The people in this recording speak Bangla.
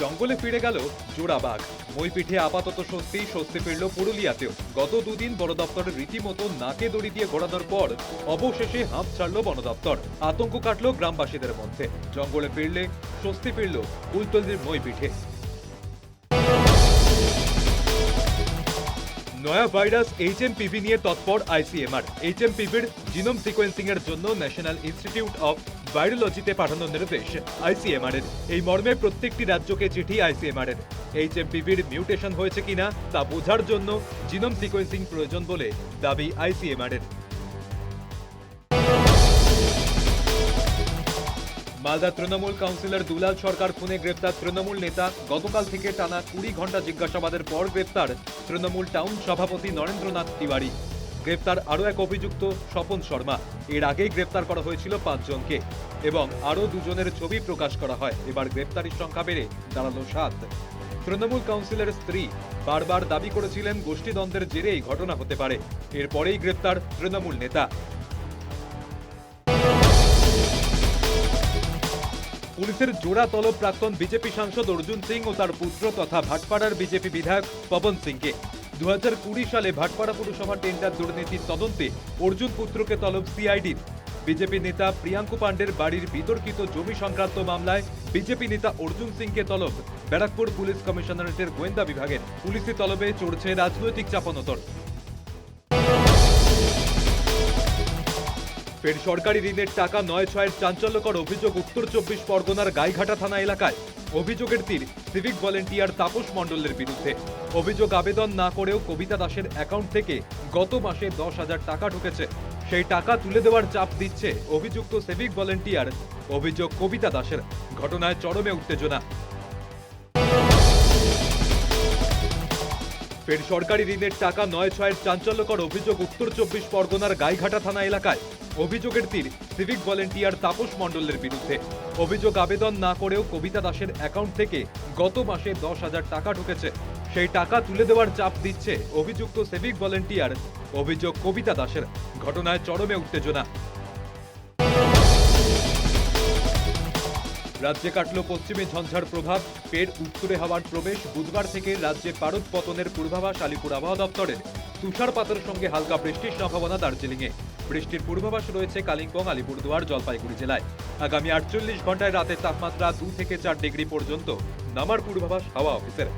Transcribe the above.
জঙ্গলে ফিরে গেল জোড়া বাঘ। মই পিঠে আপাতত স্বস্তি স্বস্তি ফিরল পুরুলিয়াতেও। গত দুদিন বন দপ্তরের রীতিমতো নাকে দড়ি দিয়ে ঘোরানোর পর অবশেষে হাঁপ ছাড়ল বন দপ্তর। আতঙ্ক কাটল গ্রামবাসীদের মধ্যে। জঙ্গলে ফিরলে স্বস্তি ফিরল কুলতলির মই পিঠে নয়া ভাইরাস এইচএমপিভি নিয়ে তৎপর আইসিএমআর। এইচএমপিভির জিনোম সিকোয়েন্সিং এর জন্য ন্যাশনাল ইনস্টিটিউট অফ ভাইরোলজিতে পাঠানোর নির্দেশ আইসিএমআর এর। এই মর্মে প্রত্যেকটি রাজ্যকে চিঠি আইসিএমআর এর। এইচএমপিভির মিউটেশন হয়েছে কিনা তা বোঝার জন্য জিনোম সিকোয়েন্সিং প্রয়োজন বলে দাবি আইসিএমআর এর। মালদা তৃণমূল কাউন্সিলর দুলাল সরকার খুনে গ্রেপ্তার তৃণমূল নেতা। গতকাল থেকে টানা কুড়ি ঘণ্টা জিজ্ঞাসাবাদের পর গ্রেপ্তার তৃণমূল টাউন সভাপতি নরেন্দ্রনাথ তিওয়ারি। গ্রেপ্তার আরও এক অভিযুক্ত স্বপন শর্মা। এর আগেই গ্রেপ্তার করা হয়েছিল পাঁচজনকে এবং আরও দুজনের ছবি প্রকাশ করা হয়। এবার গ্রেপ্তারির সংখ্যা বেড়ে দাঁড়াল সাত। তৃণমূল কাউন্সিলরের স্ত্রী বারবার দাবি করেছিলেন গোষ্ঠীদ্বন্দ্বের জেরে এই ঘটনা হতে পারে। এরপরেই গ্রেপ্তার তৃণমূল নেতা। পুলিশের জোড়া তলব প্রাক্তন বিজেপি সাংসদ অর্জুন সিং ও তার পুত্র তথা ভাটপাড়ার বিজেপি বিধায়ক পবন সিংকে দু হাজার কুড়ি সালে ভাটপাড়া পুরসভা টেন্ডার দুর্নীতির তদন্তে অর্জুন পুত্রকে তলব সিআইডির বিজেপি নেতা প্রিয়াঙ্কু পাণ্ডের বাড়ির বিতর্কিত জমি সংক্রান্ত মামলায় বিজেপি নেতা অর্জুন সিংকে তলব। ব্যারাকপুর পুলিশ কমিশনারেটের গোয়েন্দা বিভাগের পুলিশি তলবে চড়ছে রাজনৈতিক চাপানোতর। ফের সরকারি ঋণের টাকা নয় ছয়ের চাঞ্চল্যকর অভিযোগ উত্তর চব্বিশ পরগনার গাইঘাটা থানা এলাকায়। অভিযোগের তীর সিভিক ভলেন্টিয়ার তাপস মণ্ডলের বিরুদ্ধে। অভিযোগ আবেদন না করেও কবিতা দাসের অ্যাকাউন্ট থেকে গত মাসে দশ হাজার টাকা ঢুকেছে। সেই টাকা তুলে দেওয়ার চাপ দিচ্ছে অভিযুক্ত সিভিক ভলেন্টিয়ার, অভিযোগ কবিতা দাসের। ঘটনায় চরমে উত্তেজনা। ফের সরকারি ঋণের টাকা নয় ছয়ের চাঞ্চল্যকর অভিযোগ উত্তর চব্বিশ পরগনার গাইঘাটা থানা এলাকায়। অভিযোগের তীর সিভিক ভলেন্টিয়ার তাপস মণ্ডলের বিরুদ্ধে। অভিযোগ আবেদন না করেও কবিতা দাসের অ্যাকাউন্ট থেকে গত মাসে দশ হাজার টাকা ঢুকেছে। সেই টাকা তুলে দেওয়ার চাপ দিচ্ছে অভিযুক্ত সিভিক ভলেন্টিয়ার, অভিযোগ কবিতা দাসের। ঘটনায় চরমে উত্তেজনা। রাজ্যে কাটল পশ্চিমে ঝঞ্ঝার প্রভাব, ফের উত্তরে হাওয়ার প্রবেশ, বুধবার থেকে রাজ্যে পারদ পতনের পূর্বাভাস আলিপুর আবহাওয়া দপ্তরের। তুষারপাতের সঙ্গে হালকা বৃষ্টির সম্ভাবনা দার্জিলিংয়ে। বৃষ্টির পূর্বাভাস রয়েছে কালিম্পং, আলিপুরদুয়ার, জলপাইগুড়ি জেলায়। আগামী আটচল্লিশ ঘন্টায় রাতের তাপমাত্রা দু থেকে চার ডিগ্রি পর্যন্ত। নামার পূর্বাভাস হাওয়া অফিসের।